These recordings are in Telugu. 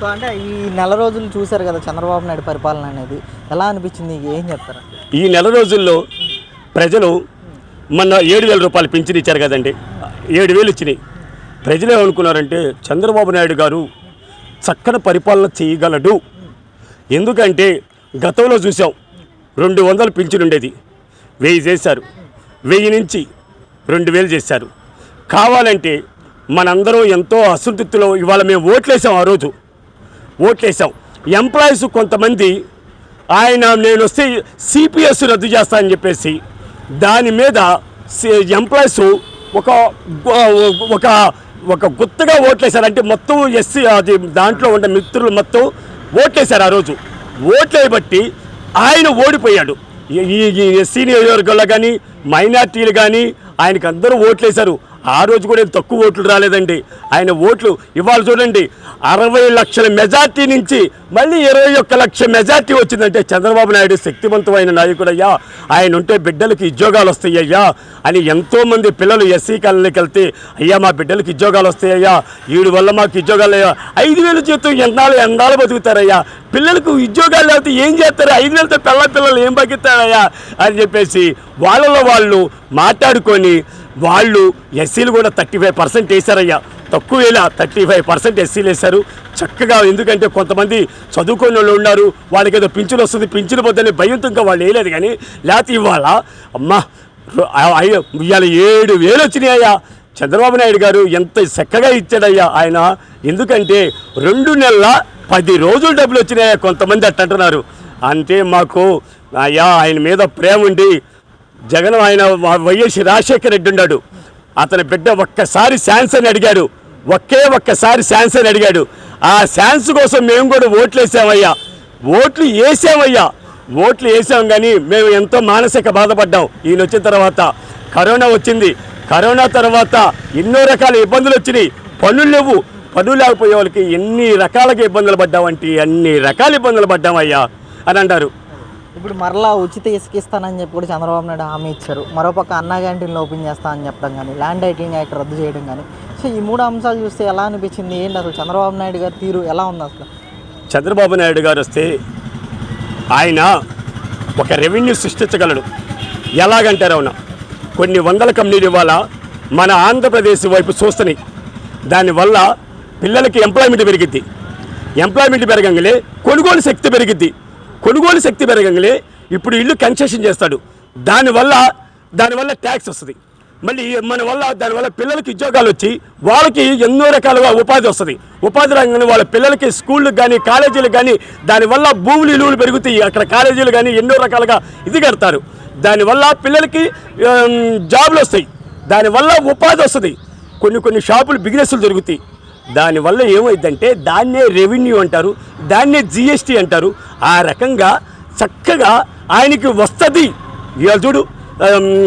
సో అంటే ఈ నెల రోజులు చూశారు కదా చంద్రబాబు నాయుడు పరిపాలన అనేది. ఎలా అనిపించింది? ఏం చెప్తారా? ఈ నెల రోజుల్లో ప్రజలు మొన్న ఏడు వేల రూపాయలు పింఛన్ ఇచ్చారు కదండి. ఏడు వేలు ఇచ్చినాయి. ప్రజలు ఏమనుకున్నారంటే చంద్రబాబు నాయుడు గారు చక్కని పరిపాలన చేయగలడు. ఎందుకంటే గతంలో చూసాం రెండు వందలు పింఛన్ ఉండేది. వెయ్యి చేశారు. వెయ్యి నుంచి రెండు వేలు చేశారు. కావాలంటే మనందరం ఎంతో అసంతృప్తిలో ఇవాళ మేము ఓట్లేసాం ఆ రోజు. ఓట్లేసాం ఎంప్లాయీస్ కొంతమంది ఆయన నేను వస్తే సిపిఎస్ రద్దు చేస్తానని చెప్పేసి దాని మీద ఎంప్లాయీస్ ఒక ఒక ఒక గుత్తగా ఓట్లేశారు. అంటే మొత్తం ఎస్సీ అది దాంట్లో ఉండే మిత్రులు మొత్తం ఓట్లేశారు ఆ రోజు. ఓట్లేయబట్టి ఆయన ఓడిపోయాడు. ఈ- సీనియర్ ఈ ఎస్సీ నియోజకవర్గంలో కానీ మైనార్టీలు కానీ ఆయనకు అందరూ ఓట్లేశారు. ఆ రోజు కూడా ఏం తక్కువ ఓట్లు రాలేదండి. ఆయన ఓట్లు ఇవాళ చూడండి అరవై లక్షల మెజార్టీ నుంచి మళ్ళీ ఇరవై ఒక్క లక్ష మెజార్టీ వచ్చిందంటే చంద్రబాబు నాయుడు శక్తివంతమైన నాయకుడయ్యా. ఆయన ఉంటే బిడ్డలకి ఉద్యోగాలు వస్తాయ్యా అని ఎంతోమంది పిల్లలు ఎస్సీ కాలనీకి వెళ్తే అయ్యా మా బిడ్డలకి ఉద్యోగాలు వస్తాయ్యా వీడి వల్ల మాకు ఉద్యోగాలు అయ్యా ఐదు వేలు జీతం ఎన్నాళ్ళు ఎన్నాళ్ళు బతుకుతారయ్యా. పిల్లలకు ఉద్యోగాలు లేకపోతే ఏం చేస్తారు? ఐదు వేలతో పిల్ల పిల్లలు ఏం బతుకుతారయ్యా అని చెప్పేసి వాళ్ళలో వాళ్ళు మాట్లాడుకొని వాళ్ళు ఎస్సీలు కూడా థర్టీ ఫైవ్ పర్సెంట్ వేశారయ్యా. తక్కువ వేల థర్టీ ఫైవ్ పర్సెంట్ ఎస్సీలు వేశారు. చక్కగా ఎందుకంటే కొంతమంది చదువుకున్న వాళ్ళు ఉన్నారు. వాళ్ళకి ఏదో పింఛను వస్తుంది పింఛను పొద్దునే భయంతో ఇంకా వాళ్ళు వేయలేదు కానీ లేకపోతే ఇవాళ అమ్మా అయ్యో ఇవాళ ఏడు వేలు వచ్చినాయ్యా చంద్రబాబు నాయుడు గారు ఎంత చక్కగా ఇచ్చాడయ్యా ఆయన. ఎందుకంటే రెండు నెలల పది రోజులు డబ్బులు వచ్చినాయా కొంతమంది అట్ట అంటున్నారు. అంటే మాకు అయ్యా ఆయన మీద ప్రేమ ఉండి జగన్ ఆయన వైఎస్ రాజశేఖర రెడ్డి ఉన్నాడు. అతని బిడ్డ ఒక్కసారి ఛాన్స్ అని అడిగాడు. ఒకే ఒక్కసారి ఛాన్స్ అని అడిగాడు. ఆ ఛాన్స్ కోసం మేము కూడా ఓట్లు వేసామయ్యా. ఓట్లు వేసామయ్యా. ఓట్లు వేసాం కానీ మేము ఎంతో మానసిక బాధపడ్డాం. ఈయన వచ్చిన తర్వాత కరోనా వచ్చింది. కరోనా తర్వాత ఎన్నో రకాల ఇబ్బందులు వచ్చినాయి. పనులు లేవు. పనులు లేకపోయే వాళ్ళకి ఎన్ని రకాలుగా ఇబ్బందులు పడ్డామంటే అన్ని రకాల ఇబ్బందులు పడ్డామయ్యా అని అంటారు. ఇప్పుడు మరలా ఉచిత ఇసుక ఇస్తానని చెప్పి కూడా చంద్రబాబు నాయుడు హామీ ఇచ్చారు. మరోపక్క అన్నా క్యాంటీన్లు ఓపెన్ చేస్తానని చెప్పడం కానీ ల్యాండ్ టైటిలింగ్ యాక్ట్ రద్దు చేయడం కానీ. సో ఈ మూడు అంశాలు చూస్తే ఎలా అనిపించింది? ఏంటి అసలు చంద్రబాబు నాయుడు గారి తీరు ఎలా ఉంది అసలు? చంద్రబాబు నాయుడు గారు వస్తే ఆయన ఒక రెవెన్యూ సృష్టించగలడు. ఎలాగంటారు అవునా కొన్ని వందల కంపెనీలు ఇవాళ మన ఆంధ్రప్రదేశ్ వైపు చూస్తున్నాయి. దానివల్ల పిల్లలకి ఎంప్లాయ్మెంట్ పెరిగిద్ది. ఎంప్లాయ్మెంట్ పెరగంగానే కొనుగోలు శక్తి పెరిగిద్ది. కొనుగోలు శక్తి పెరగంగానే ఇప్పుడు ఇల్లు కన్సెషన్ చేస్తాడు. దానివల్ల దానివల్ల ట్యాక్స్ వస్తుంది. మళ్ళీ మన వల్ల దానివల్ల పిల్లలకి ఉద్యోగాలు వచ్చి వాళ్ళకి ఎన్నో రకాలుగా ఉపాధి వస్తుంది. ఉపాధి రంగంలో వాళ్ళ పిల్లలకి స్కూళ్ళకి కానీ కాలేజీలకు కానీ దానివల్ల భూములు ఇలువలు పెరుగుతాయి. అక్కడ కాలేజీలు కానీ ఎన్నో రకాలుగా ఇది కడతారు. దానివల్ల పిల్లలకి జాబ్లు జాబులు వస్తాయి. దానివల్ల ఉపాధి వస్తుంది. కొన్ని కొన్ని షాపులు బిజినెస్లు జరుగుతాయి దానివల్ల ఏమైందంటే దాన్నే రెవెన్యూ అంటారు దాన్నే జిఎస్టీ అంటారు. ఆ రకంగా చక్కగా ఆయనకి వస్తుంది. ఇవాళ చూడు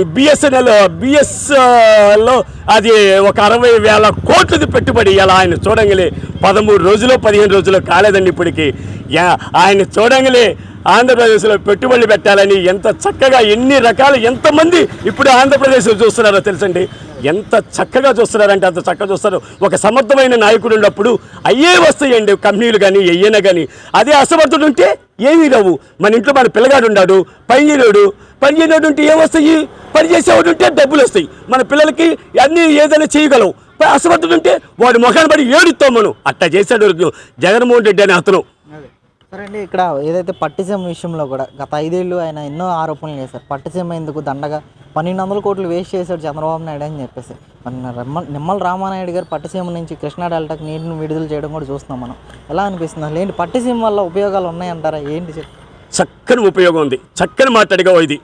బిఎస్ఎన్ఎల్ బిఎస్లో అది ఒక అరవై వేల కోట్లది పెట్టుబడి ఇలా ఆయన చూడంగలే. పదమూడు రోజులు పదిహేను రోజులు కాలేదండి ఇప్పటికి. యా- ఆయన చూడంగలే. ఆంధ్రప్రదేశ్లో పెట్టుబడులు పెట్టాలని ఎంత చక్కగా ఎన్ని రకాలు ఎంతమంది ఇప్పుడు ఆంధ్రప్రదేశ్లో చూస్తున్నారో తెలుసండి. ఎంత చక్కగా చూస్తున్నారంటే అంత చక్కగా చూస్తారు. ఒక సమర్థమైన నాయకుడు ఉన్నప్పుడు అయ్యే వస్తాయండి కంపెనీలు కానీ ఎయ్యన కానీ అదే అసమర్థుడు ఉంటే ఏమీ రావు మన ఇంట్లో మన పిల్లగాడు ఉన్నాడు పనిచేయడు పనిచేయడు ఉంటే ఏమొస్తాయి పని చేసేవాడు ఉంటే డబ్బులు వస్తాయి. మన పిల్లలకి అన్నీ ఏదైనా చేయగలవు. అసమర్థుడు ఉంటే వాడు ముఖాన్ని పడి ఏడుస్తాం మనం. అట్టా చేశాడు జగన్మోహన్ రెడ్డి అని అతను. సరే ఇక్కడ ఏదైతే పట్టిసీమ విషయంలో కూడా గత ఐదేళ్ళు ఆయన ఎన్నో ఆరోపణలు చేశారు. పట్టిసీమ ఎందుకు దండగా పన్నెండు వందల కోట్లు వేస్ట్ చేశాడు చంద్రబాబు నాయుడు అని చెప్పేసి. మన నిమ్మల రామానాయుడు గారు పట్టిసీమ నుంచి కృష్ణా డెల్టాకి నీటిని విడుదల చేయడం కూడా చూస్తున్నాం మనం. ఎలా అనిపిస్తుంది అసలు? ఏంటి పట్టిసీమ వల్ల ఉపయోగాలు ఉన్నాయంటారా? ఏంటి చెప్పి. చక్కని ఉపయోగం ఉంది. చక్కని మాట్లాడిగా ఇది.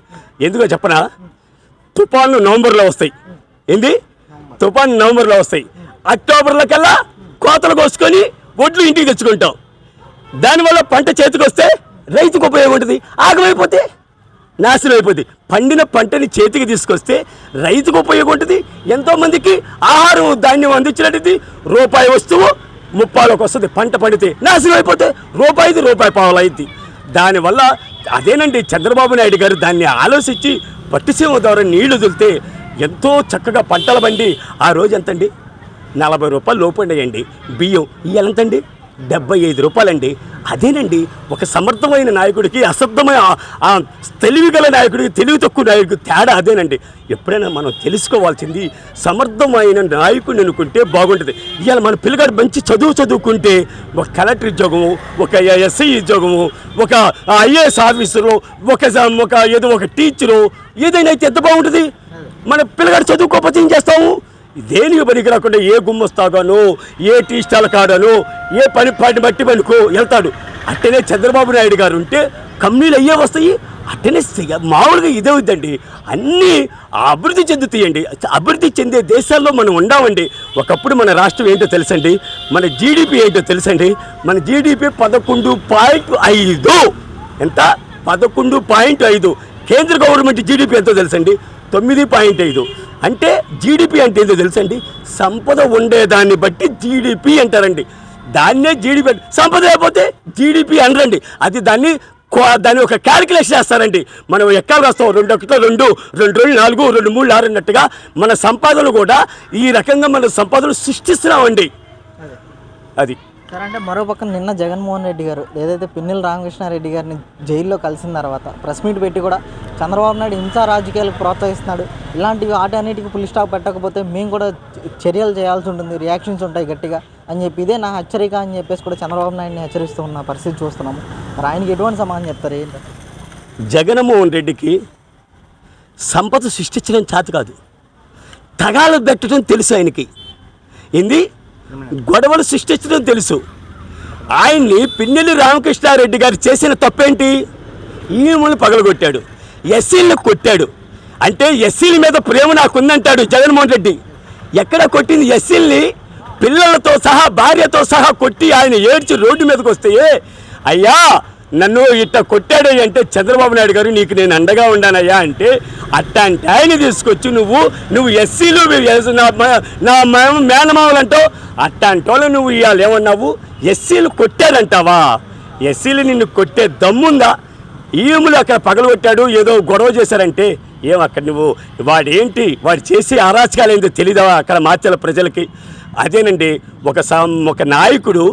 ఎందుకో చెప్పనా? తుఫాన్లు నవంబర్లో వస్తాయి. ఏంది? తుఫాన్ నవంబర్లో వస్తాయి. అక్టోబర్లో కల్లా కోతలు కోసుకొని ఒడ్లు ఇంటికి తెచ్చుకుంటాం. దానివల్ల పంట చేతికి వస్తే రైతుకు ఉపయోగం ఉంటుంది. ఆగమైపోతే నాశనం అయిపోతుంది పండిన పంటని చేతికి తీసుకొస్తే రైతుకు ఉపయోగం ఉంటుంది. ఎంతోమందికి ఆహారం ధాన్యం అందించినట్టు రూపాయి వస్తువు ముప్పాలోకి వస్తుంది. పంట పండితే నాశనం అయిపోతే రూపాయిది రూపాయి పావులు అయింది. దానివల్ల అదేనండి చంద్రబాబు నాయుడు గారు దాన్ని ఆలోచించి పట్టిసీమ ద్వారా నీళ్ళు వదిలితే ఎంతో చక్కగా పంటల బండి ఆ రోజు ఎంతండి? నలభై రూపాయలు లోపండి బియ్యం ఇయ్యాలంతండి ఎంతండి? డెబ్బై ఐదు రూపాయలండి. అదేనండి ఒక సమర్థమైన నాయకుడికి అశబ్దమైన తెలివి గల నాయకుడికి తెలివి తక్కువ నాయకుడికి తేడా అదేనండి. ఎప్పుడైనా మనం తెలుసుకోవాల్సింది సమర్థమైన నాయకుడిని అనుకుంటే బాగుంటుంది. ఇవాళ మన పిల్లగాడు మంచి చదువు చదువుకుంటే ఒక కలెక్టర్ ఉద్యోగము ఒక ఎస్ఐ ఉద్యోగము ఒక ఐఏఎస్ ఆఫీసరు ఒక ఒక ఏదో ఒక టీచరు ఏదైనా అయితే ఎంత బాగుంటుంది? మన పిల్లగాడు చదువుకోకపోతే ఏం చేస్తాము? దేనికి పనికి రాకుండా ఏ గుమ్మస్తాగానో ఏ టీ స్టాల్ కాడనో ఏ పని పని బట్టి పనికో వెళ్తాడు. అట్టనే చంద్రబాబు నాయుడు గారు ఉంటే కంపెనీలు అయ్యే వస్తాయి. అట్టనే మామూలుగా ఇదే అవుతుందండి అన్నీ అభివృద్ధి చెందుతాయండి. అభివృద్ధి చెందే దేశాల్లో మనం ఉండామండి. ఒకప్పుడు మన రాష్ట్రం ఏంటో తెలుసండి? మన జీడిపి ఏంటో తెలుసండి? మన జీడిపి పదకొండు పాయింట్ ఐదు. ఎంత? పదకొండు పాయింట్ ఐదు. కేంద్ర గవర్నమెంట్ జీడిపి ఎంతో తెలుసండి? తొమ్మిది పాయింట్ ఐదు. అంటే జీడిపి అంటే ఏంటో తెలుసండి? సంపద ఉండేదాన్ని బట్టి జీడిపి అంటారండి. దాన్నే జీడిపి సంపద లేకపోతే జీడిపి అనరండి. అది దాన్ని దాన్ని ఒక క్యాలిక్యులేషన్ చేస్తారండి. మనం ఎక్కడ రాస్తాం? రెండు ఒకటిలో రెండు రెండు రెండు నాలుగు రెండు మూడు ఆరు అన్నట్టుగా మన సంపాదన కూడా ఈ రకంగా మన సంపాదన సృష్టిస్తున్నామండి. అది. సరే అంటే మరో పక్కన నిన్న జగన్మోహన్ రెడ్డి గారు ఏదైతే పిన్నెల రామకృష్ణారెడ్డి గారిని జైల్లో కలిసిన తర్వాత ప్రెస్ మీట్ పెట్టి కూడా చంద్రబాబు నాయుడు హింసా రాజకీయాలకు ప్రోత్సహిస్తున్నాడు. ఇలాంటివి ఆట అన్నిటికీ పులి స్టాప్ పెట్టకపోతే మేము కూడా చర్యలు చేయాల్సి ఉంటుంది రియాక్షన్స్ ఉంటాయి గట్టిగా అని చెప్పి ఇదే నా హెచ్చరిక అని చెప్పేసి కూడా చంద్రబాబు నాయుడిని హెచ్చరిస్తూ ఉన్న పరిస్థితి చూస్తున్నాము. మరి ఆయనకి ఎటువంటి సమాధానం చెప్తారు ఏంటి? జగన్మోహన్ రెడ్డికి సంపద సృష్టించడం చేత కాదు. తగాలు పెట్టడం తెలుసు ఆయనకి. ఏంది? గొడవలు సృష్టించడం తెలుసు. ఆయన్ని పిన్నెల్లి రామకృష్ణారెడ్డి గారు చేసిన తప్పేంటి? ఈమెను పగలగొట్టాడు. ఎస్సీలను కొట్టాడు. అంటే ఎస్సీల మీద ప్రేమ నాకుందంటాడు జగన్మోహన్ రెడ్డి. ఎక్కడ కొట్టింది ఎస్సీల్ని? పిల్లలతో సహా భార్యతో సహా కొట్టి ఆయన ఏడ్చి రోడ్డు మీదకి వస్తే అయ్యా నన్ను ఇట్ట కొట్టాడు అంటే చంద్రబాబు నాయుడు గారు నీకు నేను అండగా ఉండానయ్యా అంటే అట్టాంటి ఆయన తీసుకొచ్చి నువ్వు నువ్వు ఎస్సీలు నా మేనమావులు నా మేనమామలు అంటావు అట్టాంటి వాళ్ళు నువ్వు ఇవాళ ఏమన్నావు? ఎస్సీలు కొట్టాడంటావా ఎస్సీలు నిన్ను కొట్టే దమ్ముందా? ఈములు అక్కడ పగలగొట్టాడు ఏదో గొడవ చేశారంటే ఏం అక్కడ నువ్వు? వాడేంటి? వాడు చేసే అరాచకాలు ఏంటో తెలీదా అక్కడ మార్చాల ప్రజలకి? అదేనండి ఒక సం ఒక నాయకుడు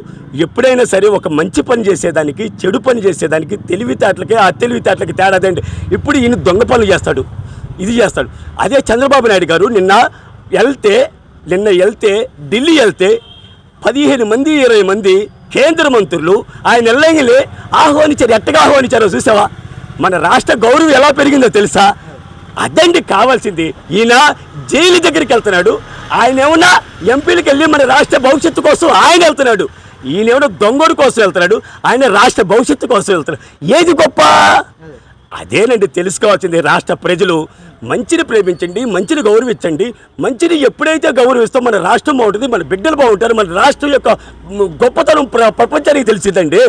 ఎప్పుడైనా సరే ఒక మంచి పని చేసేదానికి చెడు పని చేసేదానికి తెలివితేటలకి ఆ తెలివితేటలకి తేడా అదేంటి? ఇప్పుడు ఈయన దొంగ పనులు చేస్తాడు ఇది చేస్తాడు. అదే చంద్రబాబు నాయుడు గారు నిన్న వెళ్తే నిన్న వెళ్తే ఢిల్లీ వెళ్తే పదిహేను మంది ఇరవై మంది కేంద్ర మంత్రులు ఆయన ఎల్లంగిలే ఆహ్వానించారు ఎట్టగా ఆహ్వానించారో చూసావా? మన రాష్ట్ర గౌరవం ఎలా పెరిగిందో తెలుసా? అదండి కావాల్సింది. ఈయన జైలు దగ్గరికి వెళ్తున్నాడు. ఆయన ఏమన్నా ఎంపీలకు వెళ్ళి మన రాష్ట్ర భవిష్యత్తు కోసం ఆయన వెళ్తున్నాడు. ఈయన ఏమన్నా దొంగడు కోసం వెళ్తున్నాడు. ఆయన రాష్ట్ర భవిష్యత్తు కోసం వెళ్తున్నాడు. ఏది గొప్ప? అదేనండి తెలుసుకోవాల్సింది. రాష్ట్ర ప్రజలు మంచిని ప్రేమించండి మంచిని గౌరవించండి. మంచిని ఎప్పుడైతే గౌరవిస్తాం మన రాష్ట్రం బాగుంటుంది మన బిడ్డలు బాగుంటారు మన రాష్ట్రం యొక్క గొప్పతనం ప్ర- ప్రపంచానికి తెలిసిందండి.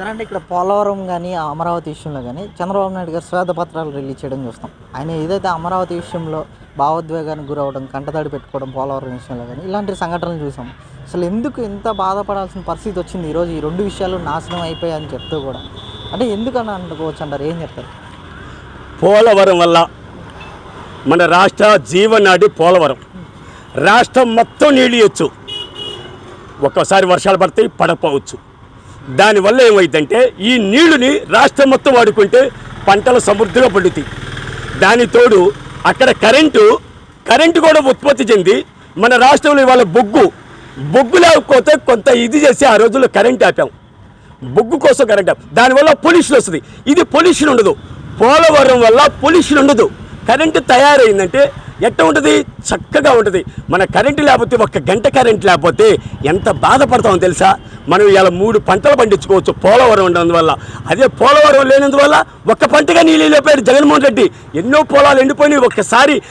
సరే అంటే ఇక్కడ పోలవరం కానీ అమరావతి విషయంలో కానీ చంద్రబాబు నాయుడు గారు శ్వేతపత్రాలు రిలీజ్ చేయడం చూస్తాం. ఆయన ఏదైతే అమరావతి విషయంలో భావోద్వేగానికి గురవడం కంటతడి పెట్టుకోవడం పోలవరం విషయంలో కానీ ఇలాంటి సంఘటనలు చూసాం. అసలు ఎందుకు ఇంత బాధపడాల్సిన పరిస్థితి వచ్చింది? ఈరోజు ఈ రెండు విషయాలు నాశనం అయిపోయాయని చెప్తూ కూడా. అంటే ఎందుకని అనుకోవచ్చు అంటారు? ఏం చెప్తారు? పోలవరం వల్ల మన రాష్ట్ర జీవనాడి పోలవరం. రాష్ట్రం మొత్తం నీళ్ళు ఇవ్వచ్చు. ఒక్కోసారి వర్షాలు పడితే పడకపోవచ్చు. దానివల్ల ఏమైందంటే ఈ నీళ్ళని రాష్ట్రం మొత్తం వాడుకుంటే పంటలు సమృద్ధిగా పండుతాయి. దాని తోడు అక్కడ కరెంటు కరెంటు కూడా ఉత్పత్తి చెంది మన రాష్ట్రంలో ఇవాళ బొగ్గు బొగ్గు లేకపోతే కొంత ఇది చేసి ఆ రోజుల్లో కరెంట్ ఆపాం. బొగ్గు కోసం కరెంట్ ఆపాం. దానివల్ల పొల్యూషన్ వస్తుంది. ఇది పొల్యూషన్ ఉండదు. పోలవరం వల్ల పొల్యూషన్ ఉండదు. కరెంటు తయారైందంటే ఎట్ట ఉంటుంది? చక్కగా ఉంటుంది. మన కరెంటు లేకపోతే ఒక్క గంట కరెంట్ లేకపోతే ఎంత బాధపడతామో తెలుసా? మనం ఇలా మూడు పంటలు పండించుకోవచ్చు పోలవరం ఉండడం అదే పోలవరం లేనందువల్ల ఒక్క పంటగా నీళ్ళు లేపాడు జగన్మోహన్ రెడ్డి. ఎన్నో పొలాలు ఎండిపోయినాయి. ఒక్కసారి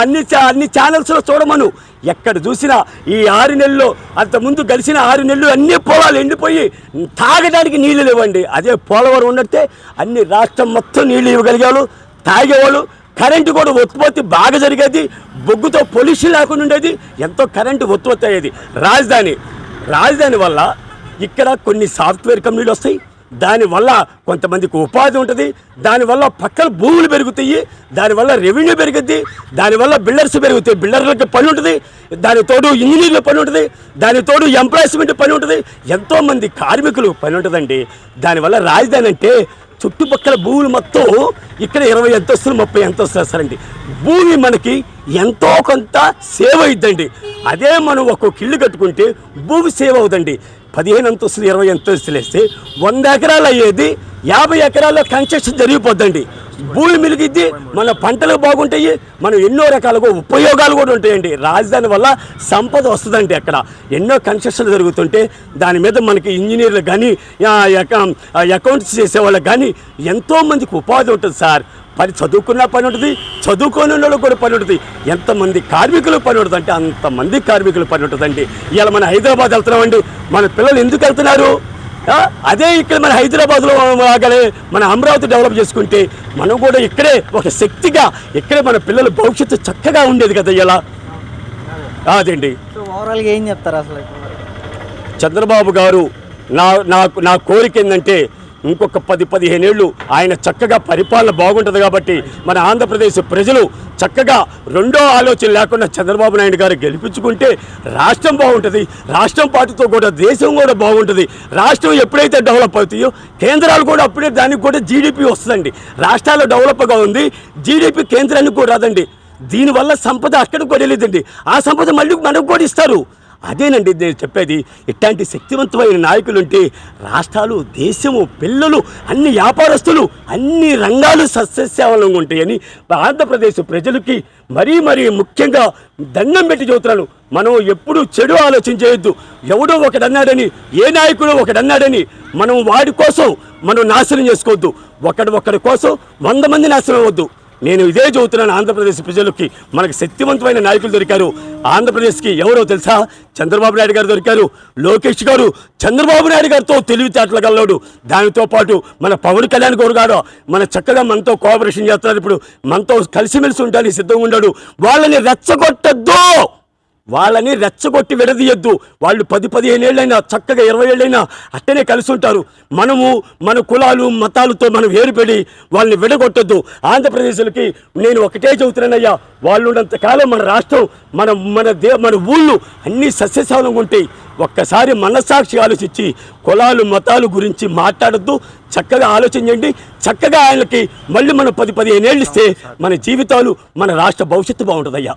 అన్ని చా- అన్ని ఛానల్స్లో చూడమను. ఎక్కడ చూసినా ఈ ఆరు నెలల్లో అంతకుముందు గడిచిన ఆరు నెలలు అన్ని పొలాలు ఎండిపోయి తాగడానికి నీళ్ళు లేవండి. అదే పోలవరం ఉన్నట్టే అన్ని రాష్ట్రం మొత్తం నీళ్ళు ఇవ్వగలిగారు తాగేవాళ్ళు కరెంటు కూడా ఉత్పత్తి బాగా జరిగేది బొగ్గుతో పొల్యూషన్ లేకుండా ఉండేది ఎంతో కరెంటు ఉత్పత్తి అయ్యేది. రాజధాని రాజధాని వల్ల ఇక్కడ కొన్ని సాఫ్ట్వేర్ కంపెనీలు వస్తాయి. దానివల్ల కొంతమందికి ఉపాధి ఉంటుంది. దానివల్ల పక్కన భూములు పెరుగుతాయి. దానివల్ల రెవెన్యూ పెరుగుద్ది. దానివల్ల బిల్డర్స్ పెరుగుతాయి. బిల్డర్లకి పని ఉంటుంది. దాని తోడు ఇంజనీర్ల పని ఉంటుంది. దాని తోడు ఎంప్లాయ్స్మెంట్ పని ఉంటుంది. ఎంతోమంది కార్మికులు పని ఉంటుందండి. దానివల్ల రాజధాని అంటే చుట్టుపక్కల భూములు మొత్తం ఇక్కడ ఇరవై అంతస్తులు ముప్పై అంతస్తులు వేస్తారండి. భూమి మనకి ఎంతో కొంత సేవ్ అయిద్దండి. అదే మనం ఒక్కొక్క ఇల్లు కట్టుకుంటే భూమి సేవ్ అవుదండి. పదిహేను అంతస్తులు ఇరవై అంతస్తులు వేస్తే వంద ఎకరాలు అయ్యేది యాభై ఎకరాల్లో కన్స్ట్రక్షన్ జరిగిపోద్దండి. భూమి మిలిగిద్ది మన పంటలు బాగుంటాయి మనం ఎన్నో రకాలుగా ఉపయోగాలు కూడా ఉంటాయండి. రాజధాని వల్ల సంపద వస్తుందండి అక్కడ. ఎన్నో కన్స్ట్రక్షన్లు జరుగుతుంటే దాని మీద మనకి ఇంజనీర్లు కానీ అకౌంట్స్ చేసే వాళ్ళకి కానీ ఎంతోమందికి ఉపాధి ఉంటుంది సార్. పని చదువుకున్న పని ఉంటుంది చదువుకోని వాళ్ళకి కూడా పని ఉంటుంది. ఎంతమంది కార్మికులు పని ఉంటుంది అంటే అంతమంది కార్మికులు పని ఉంటుందండి. ఇవాళ మన హైదరాబాద్ వెళ్తున్నామండి. మన పిల్లలు ఎందుకు వెళ్తున్నారు? అదే ఇక్కడ మన హైదరాబాద్లో లాగానే మన అమరావతి డెవలప్ చేసుకుంటే మనం కూడా ఇక్కడే ఒక శక్తిగా ఇక్కడే మన పిల్లల భవిష్యత్తు చక్కగా ఉండేది కదా ఇలా. అదండి ఓవరాల్గా ఏం చెప్తారు అసలు? చంద్రబాబు గారు నా నాకు నా కోరిక ఏంటంటే ఇంకొక పది పదిహేను ఏళ్ళు ఆయన చక్కగా పరిపాలన బాగుంటుంది కాబట్టి మన ఆంధ్రప్రదేశ్ ప్రజలు చక్కగా రెండో ఆలోచన లేకుండా చంద్రబాబు నాయుడు గారు గెలిపించుకుంటే రాష్ట్రం బాగుంటుంది రాష్ట్రం పార్టీతో కూడా దేశం కూడా బాగుంటుంది. రాష్ట్రం ఎప్పుడైతే డెవలప్ అవుతాయో కేంద్రాలు కూడా అప్పుడే దానికి కూడా జీడిపి వస్తుందండి. రాష్ట్రాలు డెవలప్గా ఉంది జీడిపి కేంద్రానికి కూడా రాదండి. దీనివల్ల సంపద అక్కడికి కూడా వెళ్ళేదండి. ఆ సంపద మళ్ళీ మనకు కూడా ఇస్తారు. అదేనండి నేను చెప్పేది. ఇట్లాంటి శక్తివంతమైన నాయకులుంటే రాష్ట్రాలు దేశము పిల్లలు అన్ని వ్యాపారస్తులు అన్ని రంగాలు సస్యశ్యామలంగా ఉంటాయని ఆంధ్రప్రదేశ్ ప్రజలకి మరీ మరీ ముఖ్యంగా దండం పెట్టి చెబుతున్నాను. మనం ఎప్పుడు చెడు ఆలోచన చేయొద్దు ఎవడో ఒకడన్నాడని ఏ నాయకుడు ఒకడన్నాడని మనం వాడి కోసం మనం నాశనం చేసుకోవద్దు. ఒకడు ఒకడి కోసం వంద మంది నాశనం అవ్వద్దు. నేను ఇదే చదువుతున్నాను ఆంధ్రప్రదేశ్ ప్రజలకి. మనకు శక్తివంతమైన నాయకులు దొరికారు. ఆంధ్రప్రదేశ్కి ఎవరో తెలుసా? చంద్రబాబు నాయుడు గారు దొరికారు. లోకేష్ గారు చంద్రబాబు నాయుడు గారితో తెలివితేటలు గల్లోడు దానితో పాటు మన పవన్ కళ్యాణ్ గౌడ్ గారు మన చక్కగా మనతో కోఆపరేషన్ చేస్తున్నారు. ఇప్పుడు మనతో కలిసిమెలిసి ఉండడానికి సిద్ధంగా ఉన్నాడు. వాళ్ళని రెచ్చగొట్టద్దు! వాళ్ళని రెచ్చగొట్టి విడదీయద్దు. వాళ్ళు పది పదిహేను ఏళ్ళైనా చక్కగా ఇరవై ఏళ్ళైనా అట్టనే కలిసి ఉంటారు. మనము మన కులాలు మతాలతో మనం వేరుపడి వాళ్ళని విడగొట్టొద్దు. ఆంధ్రప్రదేశ్లకి నేను ఒకటే చెబుతున్నానయ్యా వాళ్ళు ఉన్నంత కాలం మన రాష్ట్రం మన మన దే మన ఊళ్ళు అన్నీ సస్యశాలంగా ఉంటాయి. ఒక్కసారి మనస్సాక్షి ఆలోచించి కులాలు మతాలు గురించి మాట్లాడద్దు. చక్కగా ఆలోచించండి చక్కగా ఆయనకి మళ్ళీ మనం పది పదిహేను ఏళ్ళు ఇస్తే మన జీవితాలు మన రాష్ట్ర భవిష్యత్తు బాగుంటుందయ్యా.